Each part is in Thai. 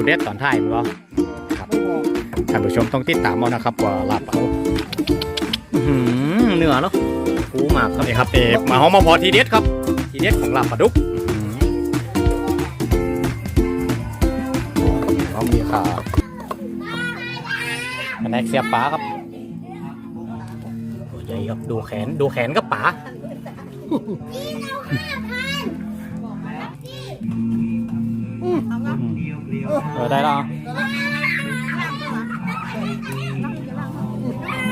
สูตรเด็ดตอนท้ายมั้งครับท่านผู้ชมต้องติดตามเอานะครับว่าลาบเขาอื้อหือเนื้อเนาะกูมากครับนี่ครับเอมาหอมมาพอทีเด็ดครับ ทีเด็ดของลาบปลาดุกอื้อหือเขามีขาอันนี้เสียบปลาครับตัวใหญ่ครับดูแขนดูแขนกับปลา เออได้แล้ว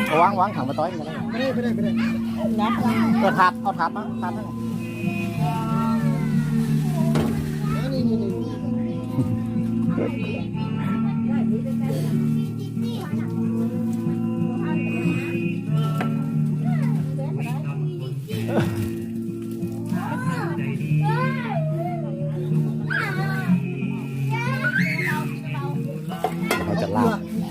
เอาวางวางถังมาต้อยมาได้ไม่ได้ไม่ได้ไม่ได้เอาถัดเอาถัดมาถัดมานี่นี่นี่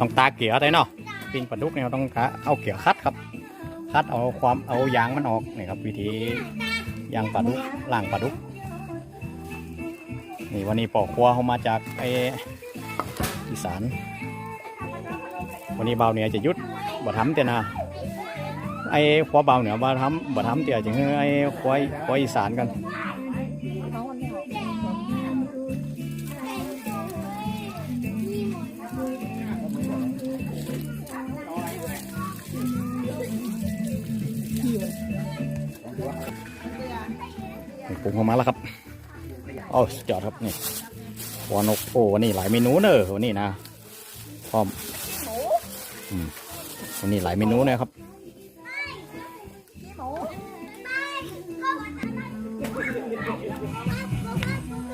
ต้องตาเกี่ยวได้เนาะปิ้งปลาดุกเนี่ยเราต้องเอาเกี่ยวคัดครับ คัดเอาความเอายางมันออกนี่ครับ วิธียางปลาดุกล่างปลาดุกนี่วันนี้ปอกครัวเขามาจากไออีสาน วันนี้เบาเหนือจะยุดบ่ทำเตียนะไอ้ครัวเบาเหนือบ่ทำบ่ทำเตียจึงไอ้ครัวครัวอีสานกัน ปรุงออกมาแล้วครับโอ้สุดยอดครับนี่วานกโอ้นนี้หลายเมนูเนอะวันนี้นะพร้อมอืมวันนี้หลายเมนูนะครับ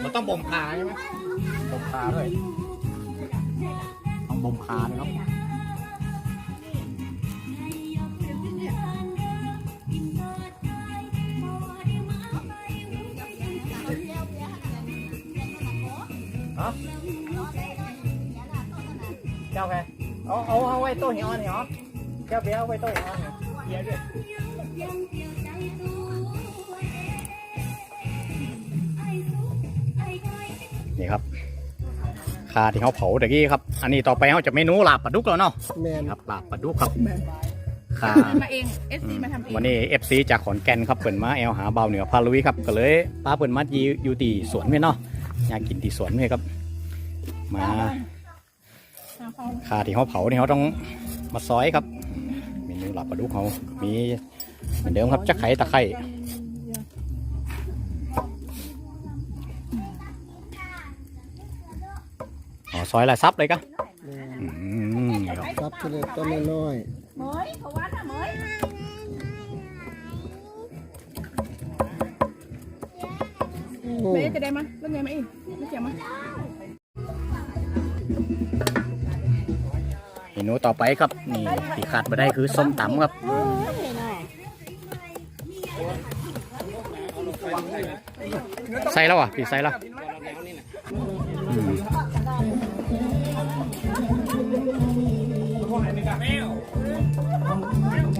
มันต้องบ่มขาใช่ไหมบ่มขาด้วยต้องบ่มขาด้วยครับ ไว้โต๊ะหิออนหิออนเจ้าเบี้ยเอาไว้โต๊ะหิออนเบี้ยด้วยนี่ครับขาที่เขาเผาตะกี้ครับ อันนี้ต่อไปเขาจะเมนูลาบปลาดุกแล้วเนาะแมนครับลาบปลาดุกครับขาทำมาเองเอสซีมาทำเองวันนี้เอฟซีจากขอนแก่นครับเปิ่นมาแอลหาเบาเหนือพาลุยครับก็เลยป้าเปิ่นมาอยู่อยู่ตีสวนเพื่อนเนาะอยากกินตีสวนเพื่อนครับ มา ขาที่เขาเผานี่เขาต้องมาซอยครับเมนูลาบปลาดุกเขามีเหมือนเดิมครับจะไข่ตะไคร่อ๋อซอยลายซับเลยกะแมนอืมนี่ครับครับทีละต้นน้อยเหมยเขาวัดอะเหมยๆโอ้เมย์จะได้มั้ยแล้วไงมาอีกไม่เกี่ยวมั้ย นูต่อไปครับ นี่ที่ขาดไม่ได้คือส้มตำครับใส่แล้วอะพี่ใส่แล้ว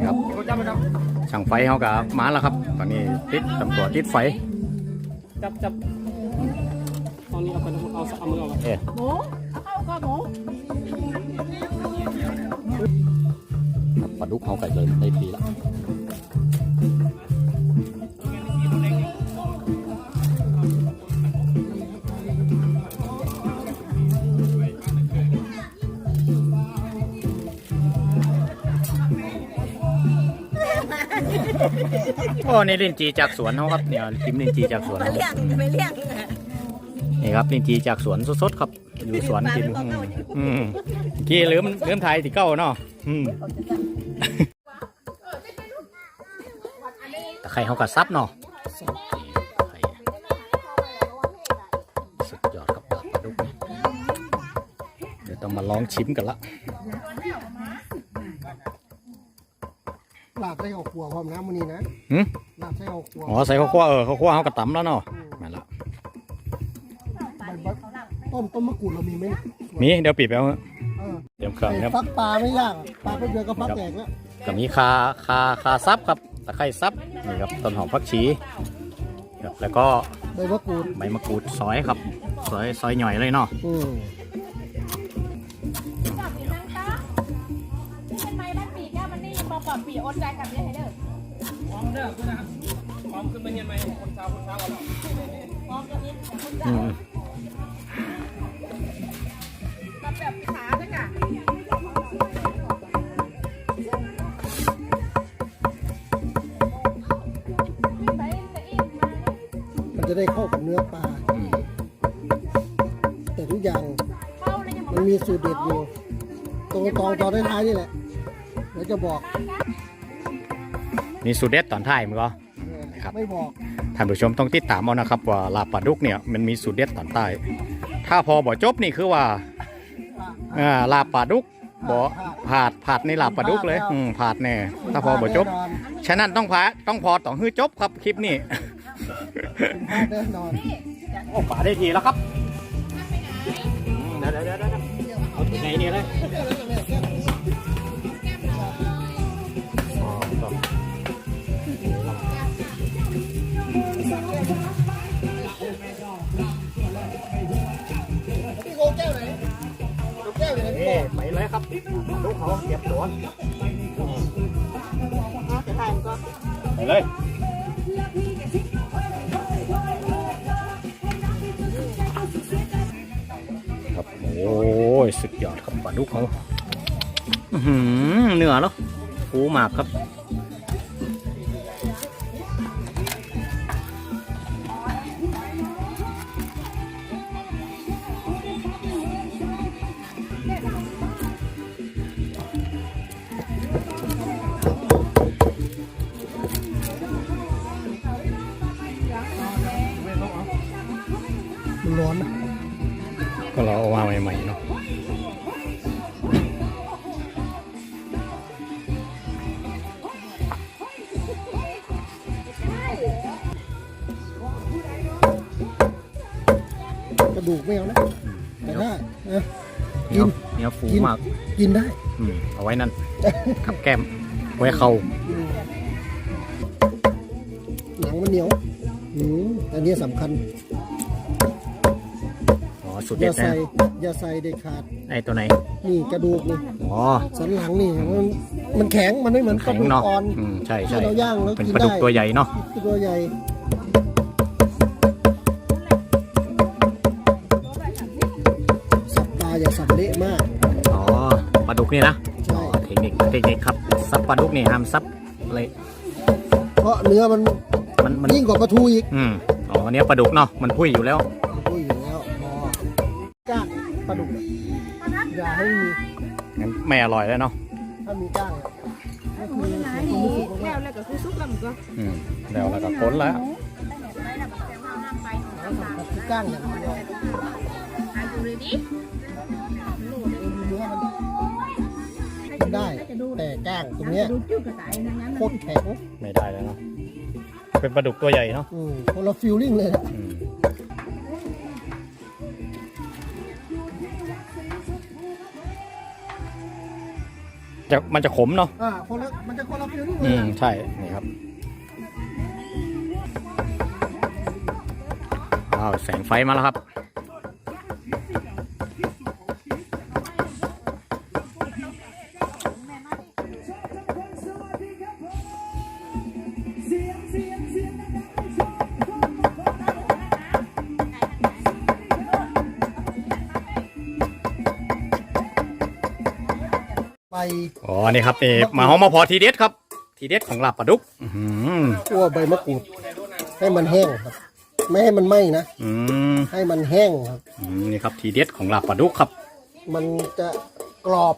ครับช่างไฟเขากับมาแล้วครับ ตอนนี้ติดตำรวจติดไฟ จับจับเอานี่เอาไปเอาเอามือออกเอ๊ะหมูเข้าก็หมู ปลาดุกเขาไก่เลยได้ทีละโอ้นี่ลินจีจากสวนเขาครับเนี่ยจิ้มลินจีจากสวนมาเขาเลี้ยงไม่เลี้ยงเลยนี่ครับลินจีจากสวนสดๆครับ อยู่สวนกินอืมอืมกี้ลืมลืมไทยที่เก้าเนาะอืมข่เขากับซับเนาะสับไข่สุดยอดกับลาบปลาดุกนี่เดี๋ยวต้องมาลองชิมกันละลาบใส่ข้าวคั่วพร้อมน้ำมันนี้นะหืมลาบใส่ข้าวคั่วอ๋อใส่ข้าวคั่วเออข้าวคั่วเขากระตำแล้วเนาะมาละ ต้มต้มมะกรูดเรามีไหมเนี่ยมีเดี๋ยวปิดไปเอาเออเตรียมเครื่องครับฟักปลาไม่ยากปลาไปเดียวก็ฟักแตกแล้วก็มีคาคาคาซับครับตะไคร้ซับนี่ครับต้นหอมผักชีครับแล้วก็ใบมะกรูดใบมะกรูดซอยครับซอยซอยหน่อยเลยเนาะอืมจับปีนังตาเป็นไม้บ้านปีแก้วมันนี่ปอปอบปีอดใจกับเนี่ยให้เด้อพร้อมเด้อคุณนะครับพร้อมขึ้นมาเย็นไหมคนเช้าคนเช้าก่อนมองกันนิดคุณอืจ๋า แบบขาด้วยกันไปจะอิ่มมามันจะได้เข้ากับเนื้อปลาอืมแต่ทุกอย่างเข้าเลยยังมันมีสูตรเด็ดอยู่ตรงตอนตอนท้ายๆนี่แหละเดี๋ยวจะบอกนี่สูตรเด็ดตอนท้ายมั้งก็เออครับ ไม่บอกท่านผู้ชมต้องติดตามเอานะครับว่าลาบปลาดุกเนี่ยมันมีสูตรเด็ดตอนใต้ ถ้าพอบ่จบนี่คือว่า อ่าลาบปลาดุกบ่ผาดผาดในลาบปลาดุกเลยอืมผาดแน่ถ้าพอบ่จบแน่นอนฉะนั้นต้องพาต้องพอต้องฮื้อจบครับคลิปนี้พลาดแน่นอนโอ้ป่าได้ทีแล้วครับเดี๋ยวเดี๋ยวเดี๋ยวเดี๋ยวเอาถึงไหนนี่เลย ไหนพี่เอ๊ะไปเลยครับลูกเขาเก็บตัวไปเลยครับโอ้ยสุดยอดครับปลาดุกเขาอื้อหือเนื้อแล้วฟูมากครับ ร้อนนะก็เราเอามาใหม่ๆเนาะกระดูกไม่เอานะแต่ถ้านะเนื้อเนื้อฟูมากกินได้อืมเอาไว้นั่น กับแก้มไว้เข่าอืมหนังมันเหนียวอืมอันนี้สำคัญ อ๋อสุดอเด็ย่าดใส่นะอย่าใส่เด็ดขาด ไอตัวไหนนี่กระดูกนี่อ๋อสันหลังนี่มันมันแข็งมันไม่เหมือนกแข็ระงดูกเนาะอ่อน อืมใช่ใช่ที่เราย่างแล้วเป็นกินปลาดุกได้ ตัวใหญ่เนาะตัวใหญ่สับปลาอย่าสับเละมากอ๋อปลาดุกนี่นะใช่เทคนิคเทคนิคครับซับปลาดุกนี่ห้ามซับอะไรเพราะเนื้อมันมันมันยิ่งกว่าปลาทูอีกอืมอ๋ออันเนี้ยปลาดุกเนาะมันพุ่ยอยู่แล้ว อย่าให้มีงั้นไม่อร่อยแล้วเนาะถ้ามีก้างอะก็คือไหนผมรู้สึกว่าแล้วแล้วก็คือซุปแล้วมันก็อืมแล้วแล้วก็ค้นแล้วคือก้างอย่างเดียวหาดูเลยดิเนื้อมันกินได้แต่ก้างตรงเนี้ยดูจิ้วกระต่ายนั้นนั้นโคตรแข็งไม่ได้แล้วเนาะเป็นปลาดุกตัวใหญ่เนาะอืมคนละฟิลลิ่งเลยนะอืม จะมันจะขมเนาะอ่าคนละมันจะคนละฟิลลิ่งเลอืยมนะใช่นี่ครับอ้าวแสงไฟมาแล้วครับ ไปอ๋อนี่ครับเออมาหอมมาพอทีเด็ดครับ ทีเด็ดของลาบปลาดุกอื้อหือคั่วใบมะกรูด ให้มันแห้งครับ ไม่ให้มันไหม้นะ อืมให้มันแห้งครับ อืมนี่ครับทีเด็ดของลาบปลาดุกครับมันจะกรอบ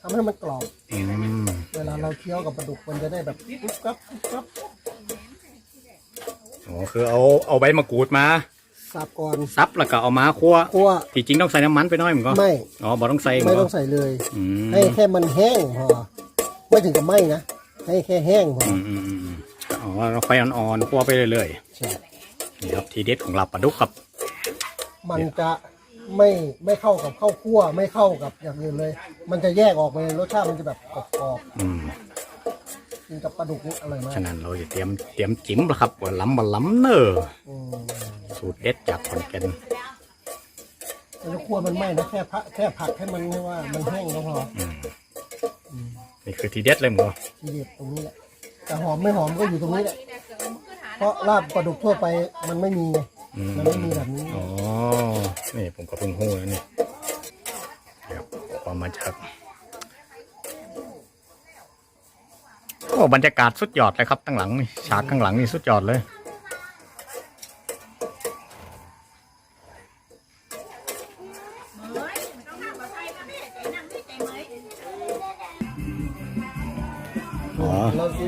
ทำให้มันกรอบ อืมเวลาเราเคี้ยวกับปลาดุกมันจะได้แบบกรุบกรับกรุบกรับอ๋อคือเอาเอาใบมะกรูดมา สับก่อนซับแล้วก็เอามาคั่วคั่วที่จริงต้องใส่น้ำมันไปหน้อยมันก็ไม่อ๋อบ่ต้องใส่ไม่นต้องใส่เลย อืมให้แค่มันแห้งพอไม่ถึงกับไหม้นะให้แค่แห้งพออืมอืมอืมอืมอ๋อเราไฟอ่อนๆคั่วไปเรื่อยใช่ๆนี่ครับทีเด็ดของลาบปลาดุกครับ มันจะไม่ไม่เข้ากับข้าวคั่วไม่เข้ากับอย่างอื่นเลย มันจะแยกออกไปเลยรสชาติมันจะแบบกรอบอืมๆกินกับปลาดุกนี่อร่อยมากฉะนั้นเราจะเตรียมเตรียมจิ้มแล้วครับว่าล้ำบ่ล้ำเนออืม สูตรเด็ดจากขอนแก่นแล้วคั่วมันไหม้นะแค่พักแค่ผักให้มันไม่ว่ามันแห้งก็พอนี่คือทีเด็ดเลยมึงทีเด็ดตรงนี้แหละแต่หอมไม่หอมก็อยู่ตรงนี้แหละเพราะลาบปลาดุกทั่วไปมันไม่มีไงอืมมันไม่มีแบบนี้อ๋อนี่ผมก็เพิ่งหู้แล้วนี่เดี๋ยวออกมาจากโอ้บรรยากาศสุดยอดเลยครับตั้งหลังนี่ฉากข้างหลังนี่สุดยอดเลย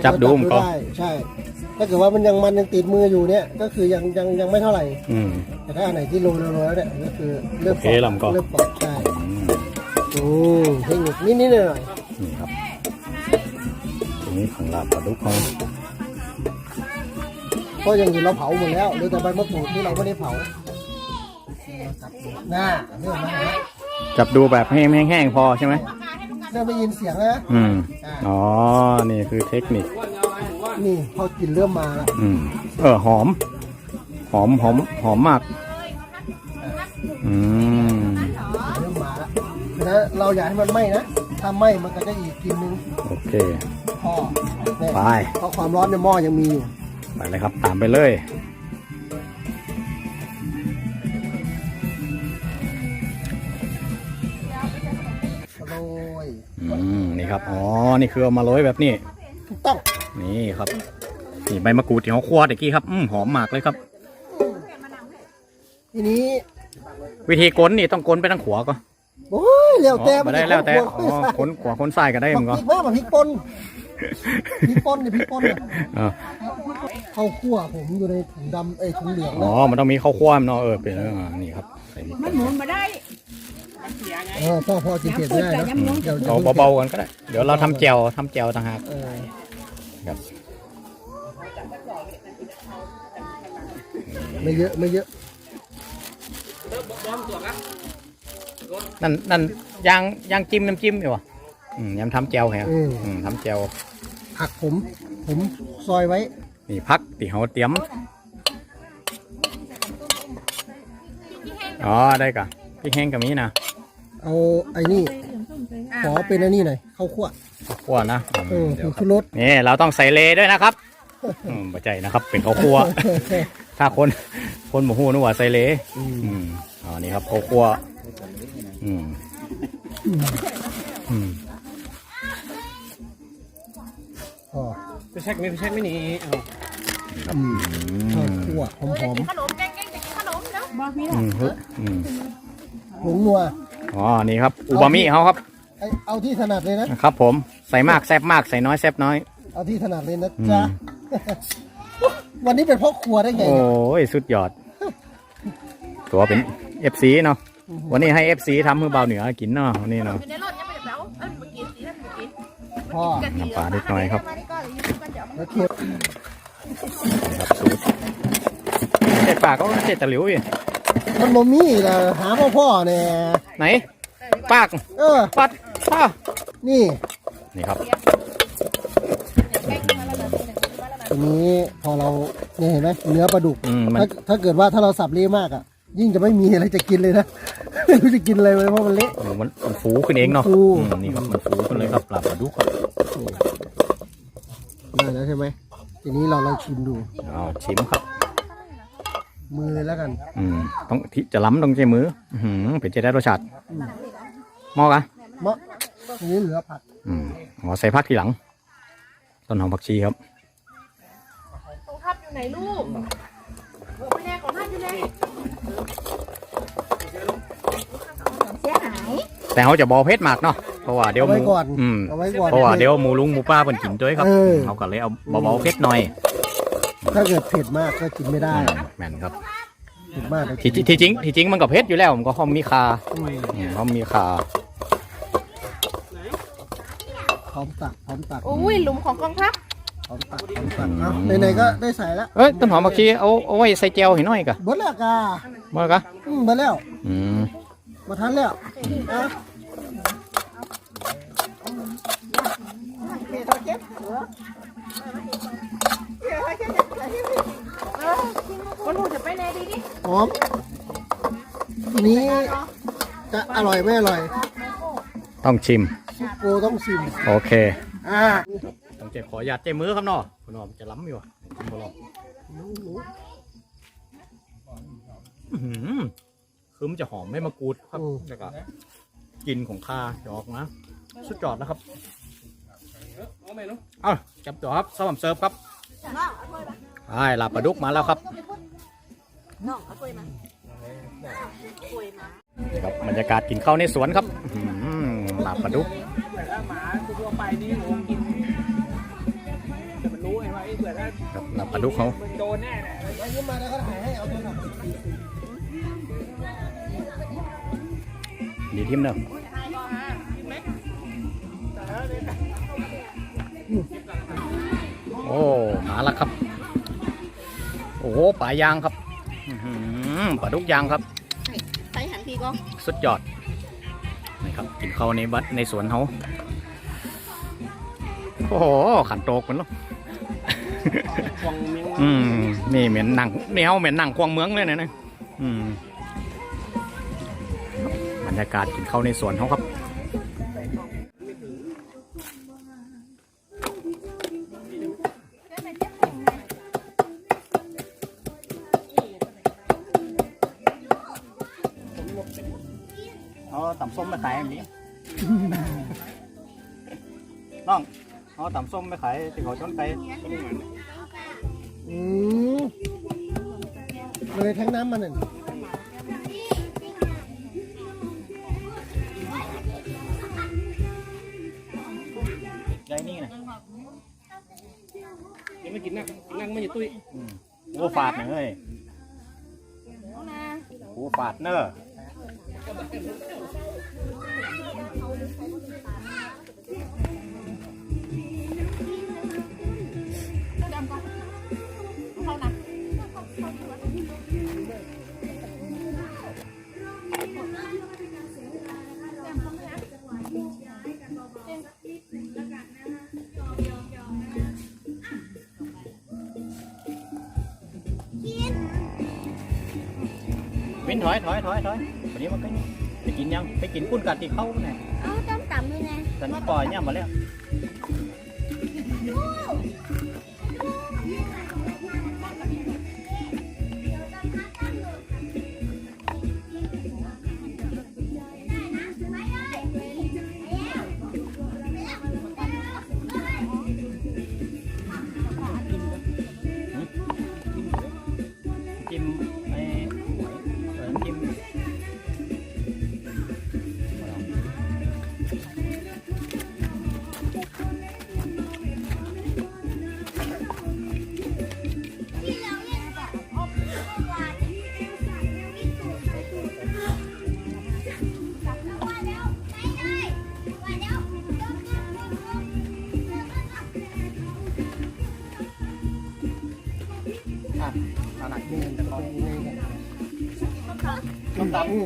จับดูมันก็ ได้ใช่ ถ้าเกิดว่ามันยังมันยังติดมืออยู่เนี่ย ก็คือยังยังยังไม่เท่าไหร่ อืม แต่ถ้าอันไหนที่โรยโรยแล้วเนี่ยก็คือเริ่มโอเคแล้วมันก็ เริ่มปอกใช่อืมอืมเทคนิคนิดนิดหน่อยหน่อยนี่ครับทีนี้ของลาบปลาดุกเขาเพราะอย่างอื่นเราเผาหมดแล้วเหลือแต่ใบมะกรูดที่เราไม่ได้เผาน่าเรื่องมันนะจับดูแบบให้แห้งๆพอใช่ไหมเริ่มได้ยินเสียงแล้วนะอืม อ๋อ นี่คือเทคนิค นี่พอกลิ่นเริ่มมาแล้วอืม เออ หอม หอมหอมหอมมาก อืม เริ่มมาแล้วนะเราอยากให้มันไหม้นะ ถ้าไหม้มันก็จะอีกกลินนึงโอเค พอเนี่ยไป เพราะความร้อนในหม้อยังมีอยู่ ไปเลยครับ ตามไปเลย ครับ อ๋อ นี่คือเอามาโรยแบบนี้ ถูกต้องนี่ครับ นี่ใบมะกรูดที่เขาคั่วตะกี้ครับอืมหอมมากเลยครับ ทีนี้วิธีกลนนี่ต้องกลนไปทั้งขัวก็โอ้ยแล้วแต่อ๋อมาได้แล้วแต่ อ๋อคคนนขวาคนซ้ายก็ได้พมึงก็ริกมากกว่าพริกป่นพริกป่นเนี่ยพริกป่นเนี่ยเออข้าวคั่วผมอยู่ในถุงดำเอ้ยถุงเหลืองอ๋นะอมันต้องมีข้าวคั่วมันเนาะ เออเป็นเออนี่ครับใส่พริกมันหมุนมาได้ เออพ่อพ่อกินเผ็ดไม่ได้นะเดี๋ยวเอาเบาๆกันก็ได้ เดี๋ยวเราทำแจวทำแจวต่างหาก เออครับ ไม่เยอะไม่เยอะนั่นนั่นยางยางจิ้มน้ำจิ้มอยู่วะอืมยำทำแจวแฮะอืมอืมทำแจวผักผม ผมซอยไว้ นี่พักตีเขาเตรียม อ๋อได้กะพี่แห้งกับนี้นะ เอาไอ้นี่ขอเป็นไอ้นี่หน่อยข้าวคั่วข้าวคั่วนะอืมเออเดี๋ผยวงคชูรับรสนี่เราต้องใส่เลด้วยนะครับอืมปัจจัยนะครับ เป็นข้าวคั่วถ้าคนคนหมูหูนึกว่าใส่เลอืมอืมอ๋อนี่ครับข้าวคั่วอืมอืมพอไปเช็คไหมไปเช็คไม่หนีเอาอืมข้าวคั่วหอมหอมขนมแกงแกงจะกินขนมเนาะบอกมีอืมฮึอืมๆ ผงนัวอ๋อนี่ครับอูบามิเขาครับไอเอาที่ถนัดเลยนะ ครับ ผมใส่มากแซบมากใส่น้อยแซบน้อย เอาที่ถนัดเลยนะอืมจ๊ะ วันนี้เป็นพ่อครัวได้ไงโอ้เนี่ยยสุดยอด ตัวเป็นเอฟซีเนาะวันนี้ให้เอฟซีทำมือเบาเหนือกินเนาะวันนี้เนาะ อยู่ในรถยังไม่ได้เผาเอ้ยเมื่อกี้สีนั่นเมื่อกี้พ่อน้ำปลานิดหน่อยครับ มาดีก็เลยยืมกันเดี๋ยวมันแล้วเคี่ยวนี่ครับสูตรเจ็ดปากก็เจ็ดตะหลิวอีก มันบ่มีนะหาพ่อพ่อเนี่ยไหนปากเออปัดป้านี่นี่ครับแกงมาแล้วนะทีนี้พอเราเนี่ยเห็นไหมเนื้อปลาดุกอืมมันถ้าถ้าเกิดว่าถ้าเราสับเละมากอะ ยิ่งจะไม่มีอะไรจะกินเลยนะไม่รู้จะกินอะไรเลยเพราะมันเละมันมันฟูขึ้นเองเนาะฟูอืมนี่ครับมันฟูขึ้นเลยครับปลาปลาดุกครับได้แล้วใช่ไหมทีนี้เราลองชิมดูอ้าวชิมครับ มือแล้วกันอืมต้องที่จะล้ำต้องใช้มืออือหือเป็นจะได้รสชาติมอกอะมะทีนี้เหลือผักอืมอ๋อใส่ผักทีหลัง ต้นหอมผักชีครับ ตรงทับอยู่ไหนลูกโอ้ไม่แน่ของท่านอยู่ไหนเสียหายแต่เขาจะบอเพชรมากเนาะเพราะว่าเดี๋ยวเอาหไว้มูก่อนอืมเอาไว้ก่อน เพราะว่าเดี๋ยวหมูลุงหมูป้าเป็นกินด้วยครับเออ เขาก็เลยเอาเบาๆเพชรหน่อย ถ้าเกิดเผ็ดมากก็กินไม่ได้แม่นครับเผ็ดมากก็ที่กินที่จริงที่จริงมันก็เผ็ดอยู่แล้วมันก็หอมมีคาอืมอืมหอมมีคาพร้อมตักพร้อมตักอุ้ยหลุมของกองทัพพร้อมตักพร้อมตักเอาไหนๆก็ได้ใส่แล้วเอ้ยต้นหอมผักชีเอาเอาไว้ใส่แจวให้หน่อยกะเบิดแล้วกามากะอืมเบิดแล้วอืมมาทันแล้วอะ คนหูจะไปไหนดีดิหอมทีนี้จะอร่อยไม่อร่อยต้องชิมซุปโกต้องชิมโอเคอ่าต้องเจ็บขอหยาดเจ็บมือครับเนาะคุณน้องจะล้ำอยู่อะชิมบ่ลองอื้อหือคือมันจะหอมไม่มะกรูดครับแล้วก็กลินของคาจะออกนะสุดยอดแล้วครับเอาไหมเนาะเอ้าจับตัวครับสม่ำเซิร์ฟครับ ไอ้ลาบปลาดุกมาแล้วครับนี่ครับบรรยากาศกินข้าวในสวนครับอื้อหือลาบปลาดุกแต่ถ้าหมาทั่วไปนี่โอ้กินแต่มันรู้ไงว่าไอ้เผื่อถ้าครับลาบปลาดุกเขามันโดนแน่แหละไว้ขึ้นมาแล้วก็ถ่ายให้เอาตัวหนักดีทิมเนอะโอ้มาแล้วครับ โอ้โหปลายางครับอื้อหือปลาดุกยางครับใส่หันทีก็สุดยอดนี่ครับกินข้าวในบัดในสวนเขาโอ้โหขันโตกเหมือนเนาะควงเมียงอืมนี่เหม็นหนังแนวเหม็นหนังควงเมืองเลยนะเนี่ยอืมบรรยากาศกินข้าวในสวนเขาครับำส้มไปขายที่เขาชนไก่อืมเลยแทงน้ำมันน่ะไก่นี่นะยังไม่กินนั่งนั่งไม่อยู่ตุ้ยโอ้ฝาดเนอยโอ้ฝาดเนอะ วินถอยถอยถอยถอยวันนี้มันก็ไปกินยังไปกินกุ้นกัดที่เข้าเนี่ยเอาต้มต่ำด้วยนะตอนนี้ปล่อยเนี่ยมาแล้ว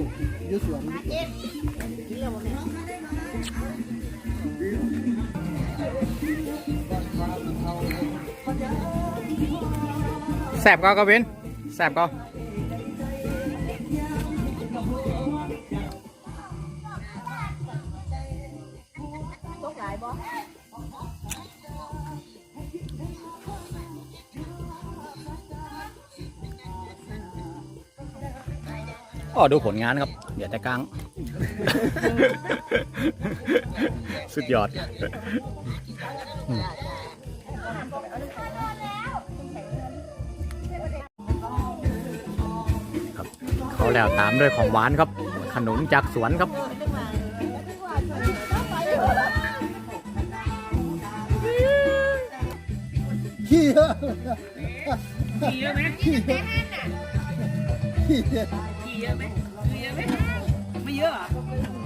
มอยูสวนแสบก็กวินแสบก็ตกหลายบ่ อ๋อดูผลงานครับ เดี๋ยวแต่กลาง สุดยอดอืมครับเขาแล้วตามด้วยของหวานครับ ขนมจากสวนครับขขี้เยอะขี่เยอะไหมขี้เยอะขี้ เยอะขี่เยอะไหมขี่เยอะไหมไม่เยอะอะ